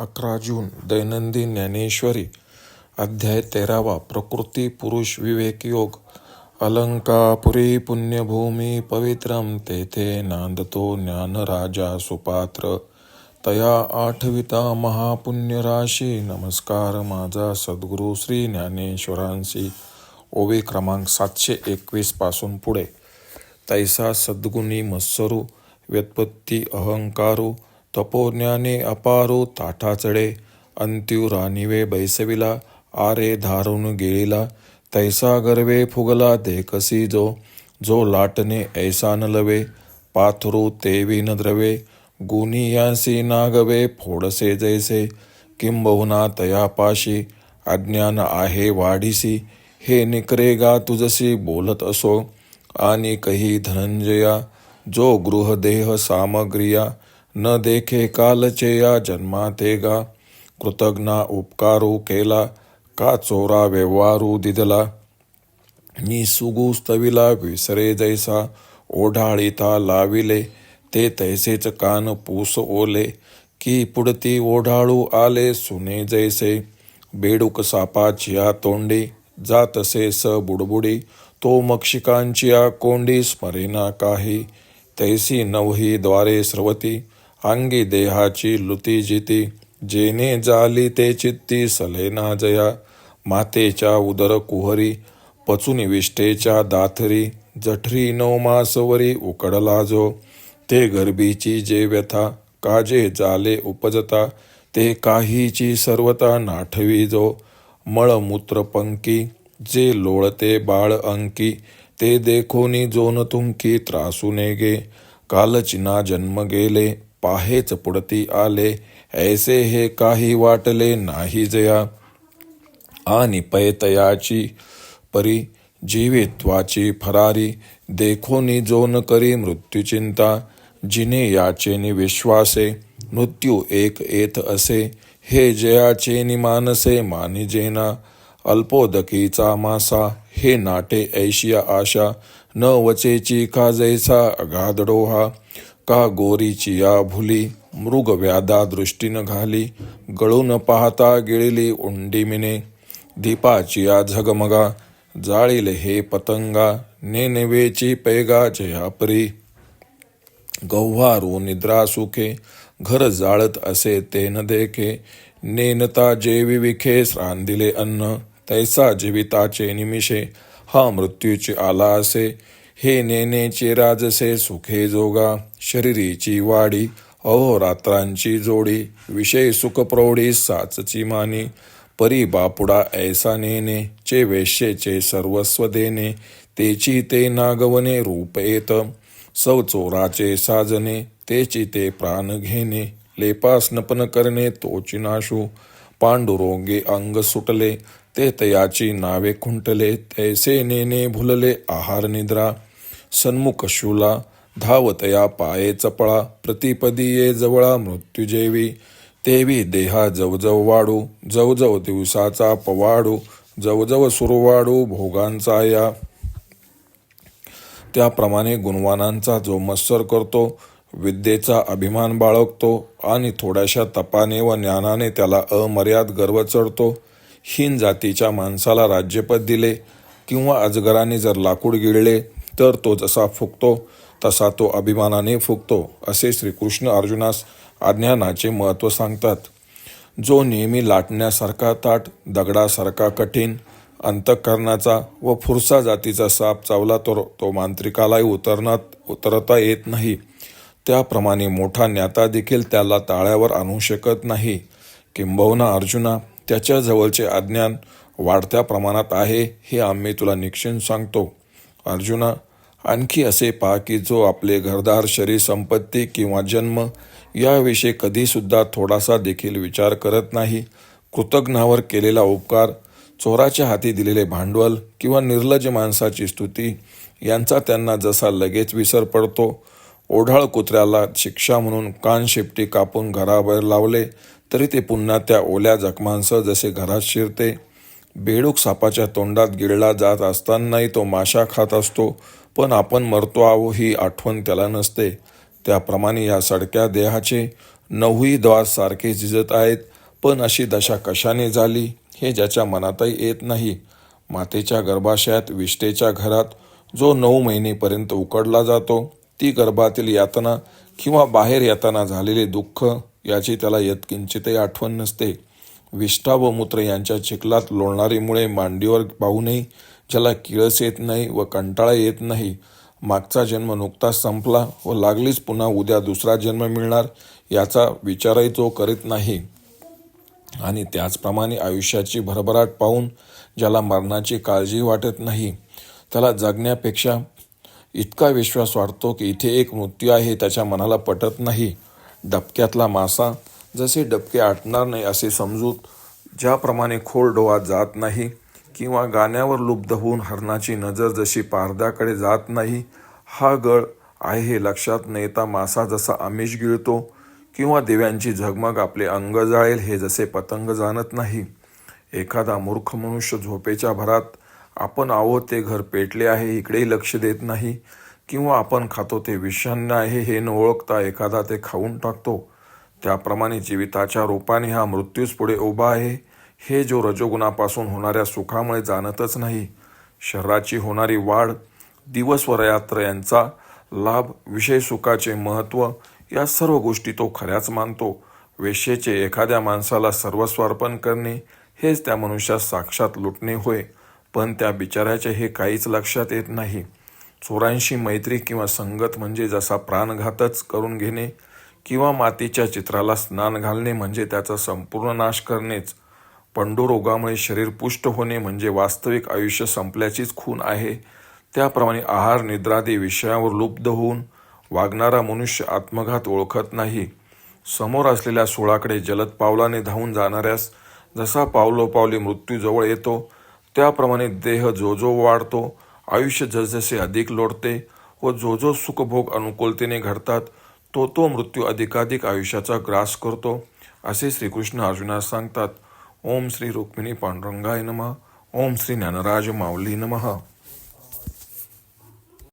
अकरा जून दैनंदिन ज्ञानेश्वरी अध्याय तेरावा प्रकृती पुरुष विवेक योग अलंकापुरी पुण्यभूमी पवित्रम तेथे नांदतो ज्ञानराजा सुपात्र. तया आठविता महापुण्यराशी नमस्कार माझा सद्गुरू श्री ज्ञानेश्वरांशी. ओवी क्रमांक सातशे एकवीसपासून पुढे. तैसा सद्गुणी मत्सरू व्युत्पत्ती अहंकारू तपोज्ञाने अपारो ताठा चढे अंत्यू रानिवे बैसविला आरे धारून गेळीला तैसा गर्वे फुगला देखसी जो जो लाटने ऐसा न लवे पाथरू तेवी न द्रवे गुणी यांसी नागवे फोडसे जैसे किंबहुना तयापाशी अज्ञान आहे वाढीसी हे निकरेगा तुझसी बोलत असो आणि कही धनंजया जो गृहदेह सामग्रिया न देखे कालचे या जन्मातेगा कृतज्ञा उपकारू केला का चोरा व्यवहारू दिदला? मी सुगुस्तविला विसरे जैसा ओढाळीता लाविले ते तैसेच कान पूस ओले की पुढती ओढाळू आले सुने जैसे बेडूक सापाचिया तोंडी जातसे स बुडबुडी तो मक्षिकांची कोंडी स्मरेना काही तैसी नवही द्वारे स्रवती अंगी देहाची लुती जिती जेने जाली ते चित्ती सलेना जया मातेच्या उदर कुहरी पचून विष्ठेच्या दाथरी जठरी नवमासवरी उकडला जो ते गर्भीची जे व्यथा काजे जाले उपजता ते काहीची सर्वता नाठवी जो मळमूत्र पंकी जे लोळते बाळ अंकी ते देखोनी जोन तुंकी त्रासूने गे कालचिना जन्म गेले पाहेच पुढती आले ऐसे हे काही वाटले नाही जया. आणि पैतयाची परी जीवित्वाची फरारी देखोनी जोन करी मृत्यूचिंता जिने याचेनी विश्वासे मृत्यू एक येत असे हे जयाचे मानसे मानिजेना अल्पोदकीचा मासा हे नाटे ऐशिया आशा न वचेची का जैसा अगाध डोहा का गोरीची या भुली मृग व्याधा दृष्टीनं घाली गळून पाहता गिळली उंडीमिने दीपाची या झगमगा जाळील हे पतंगा नेनेवेची पैगा जयापरी गव्हारू निद्रा सुखे घर जाळत असे ते न देखे नेनता जेवी विखे रांदिले अन्न तैसा जीविताचे निमिषे हा मृत्यूची आला असे हे नेनेचे राजसे सुखे जोगा शरीरीची वाडी अहोरात्रांची जोडी विषय सुख प्रौढी साचची मानी परी बापुडा ऐसा नेने चे वेश्येचे सर्वस्व देणे तेची ते नागवणे रूप येत सव चोराचे साजने तेची ते प्राण घेणे लेपासनपन करणे तोची नाशू पांडुरोगे अंग सुटले ते तयाची नावे खुंटले तैसे नेने भुलले आहार निद्रा सन्मुख शूला धावतया पाये चपळा प्रतिपदी ये जवळा मृत्युजेवी तेवी देहा जवजव वाढू जवजव दिवसाचा पवाडू जवजव सुरवाडू भोगांचा या त्याप्रमाणे गुणवानांचा जो मत्सर करतो विद्येचा अभिमान बाळगतो आणि थोड्याशा तपाने व ज्ञानाने त्याला अमर्याद गर्व चढतो. हीन जातीच्या माणसाला राज्यपद दिले किंवा अजगराने जर लाकूड गिळले तर तो जसा फुकतो तसा तो अभिमानाने फुकतो असे श्रीकृष्ण अर्जुनास अज्ञानाचे महत्त्व सांगतात. जो नेहमी लाटण्यासारखा ताट दगडासारखा कठीण अंतःकरणाचा व फुरसा जातीचा साप चावला तर तो मांत्रिकालाही उतरण्यात उतरता येत नाही. त्याप्रमाणे मोठा ज्ञाता देखील त्याला ताळ्यावर आणू शकत नाही. किंबहुना अर्जुना त्याच्या जवळचे अज्ञान वाढत्या प्रमाणात आहे हे आम्ही तुला निक्षून सांगतो. अर्जुना आणखी असे पहा की जो आपले घरदार शरीर संपत्ती किंवा जन्म याविषयी कधीसुद्धा थोडासा देखील विचार करत नाही. कृतज्ञावर केलेला उपकार चोराच्या हाती दिलेले भांडवल किंवा निर्लज माणसाची स्तुती यांचा त्यांना जसा लगेच विसर पडतो. ओढाळ कुत्र्याला शिक्षा म्हणून कान शेपटी कापून घराबाहेर लावले तरी ते पुन्हा त्या ओल्या जखमांसह जसे घरात शिरते बेडूक सापाच्या तोंडात गिळला जात असतानाही तो माशा खात असतो पण आपण मरतो आहो ही आठवण त्याला नसते. त्याप्रमाणे या सडक्या देहाचे नऊही द्वार सारखे झिजत आहेत पण अशी दशा कशाने झाली हे ज्याच्या मनातही येत नाही. मातेच्या गर्भाशयात विष्टेच्या घरात जो नऊ महिनेपर्यंत उकडला जातो ती गर्भातील यातना किंवा बाहेर येताना झालेले दुःख याची त्याला यत्किंचितही आठवण नसते. विष्ठा व मूत्र यांच्या चिखलात लोळणारीमुळे मांडीवर पाहूनही ज्याला किळस येत नाही व कंटाळा येत नाही. मागचा जन्म नुकताच संपला व लागलीच पुन्हा उद्या दुसरा जन्म मिळणार याचा विचारही तो करीत नाही. आणि त्याचप्रमाणे आयुष्याची भरभराट पाहून ज्याला मरणाची काळजी वाटत नाही त्याला जगण्यापेक्षा इतका विश्वास वाटतो की इथे एक मृत्यू आहे त्याच्या मनाला पटत नाही. डबक्यातला मासा जसे डबके आटणार नाही असे समजूत ज्याप्रमाणे खोल डोळा जात नाही किंवा गाण्यावर लुब्ध होऊन हरणाची नजर जशी पारद्याकडे जात नाही हा गळ आहे हे लक्षात न येता मासा जसा आमिष गिळतो किंवा दिव्यांची झगमग आपले अंग जाळेल हे जसे पतंग जाणत नाही. एखादा मूर्ख मनुष्य झोपेच्या भरात आपण आहोत ते घर पेटले आहे इकडेही लक्ष देत नाही किंवा आपण खातो ते विषान्न आहे हे न ओळखता एखादा ते खाऊन टाकतो. त्याप्रमाणे जीविताच्या रूपाने हा मृत्यूच पुढे उभा आहे. हे जो रजोगुणापासून होणाऱ्या सुखामुळे जाणतच नाही शरीराची होणारी वाढ दिवस व यांचा लाभ विषय सुखाचे महत्त्व या सर्व गोष्टी तो खऱ्याच मानतो. वेश्येचे एखाद्या माणसाला सर्वस्व अर्पण करणे हेच त्या मनुष्यास साक्षात लुटणे होय पण त्या बिचाऱ्याचे हे काहीच लक्षात येत नाही. चोरांशी मैत्री किंवा संगत म्हणजे जसा प्राणघातच करून घेणे किंवा मातीच्या चित्राला स्नान घालणे म्हणजे त्याचा संपूर्ण नाश करणेच. पंडुरोगामुळे शरीर पुष्ट होणे म्हणजे वास्तविक आयुष्य संपल्याचीच खून आहे. त्याप्रमाणे आहार निद्रादी विषयावर लुप्त होऊन वागणारा मनुष्य आत्मघात ओळखत नाही. समोर असलेल्या सोळाकडे जलद पावलाने धावून जाणाऱ्यास जसा पावलोपावली मृत्यूजवळ येतो त्याप्रमाणे देह जो जो वाढतो आयुष्य जसजसे अधिक लोटते व जो जो सुखभोग अनुकूलतेने घडतात तो तो मृत्यू अधिकाधिक आयुष्याचा ग्रास करतो असे श्रीकृष्ण अर्जुनास सांगतात. ओम श्री रुक्मिणी पांडुरंगाय नमः. ओम श्री ज्ञानराज माऊली नमः.